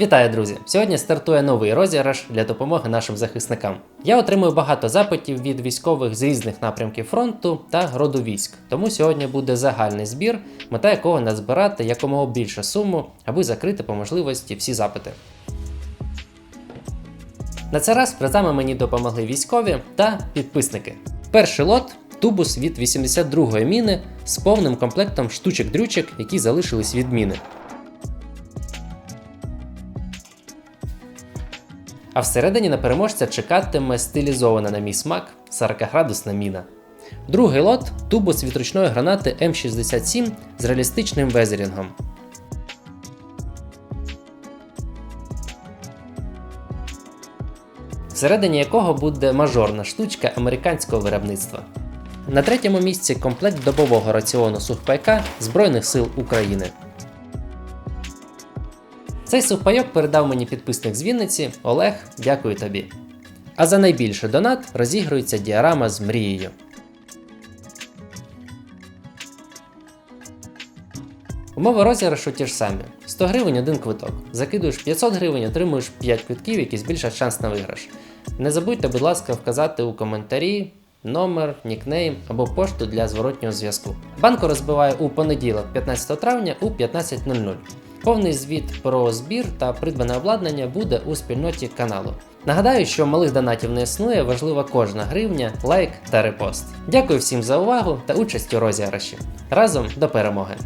Вітаю, друзі! Сьогодні стартує новий розіграш для допомоги нашим захисникам. Я отримую багато запитів від військових з різних напрямків фронту та роду військ. Тому сьогодні буде загальний збір, мета якого назбирати якомога більше суму, аби закрити по можливості всі запити. На цей раз призами мені допомогли військові та підписники. Перший лот тубус від 82-ї міни з повним комплектом штучок-дрючок, які залишились від міни. А всередині на переможця чекатиме стилізована на мій смак 40-градусна міна. Другий лот тубус від ручної гранати М67 з реалістичним везерінгом. Всередині якого буде мажорна штучка американського виробництва. На третьому місці комплект добового раціону сухпайка Збройних сил України. Цей сухпайок передав мені підписник з Вінниці Олег. Дякую тобі. А за найбільший донат розігрується діарама з мрією. Умови розіграшу ті ж самі: 100 гривень один квиток. Закидуєш 500 гривень, отримуєш 5 квитків, які збільшать шанс на виграш. Не забудьте, будь ласка, вказати у коментарі номер, нікнейм або пошту для зворотнього зв'язку. Банку розбиваю у понеділок, 15 травня у 15.00. Повний звіт про збір та придбане обладнання буде у спільноті каналу. Нагадаю, що малих донатів не існує, важлива кожна гривня, лайк та репост. Дякую всім за увагу та участь у розіграші. Разом до перемоги!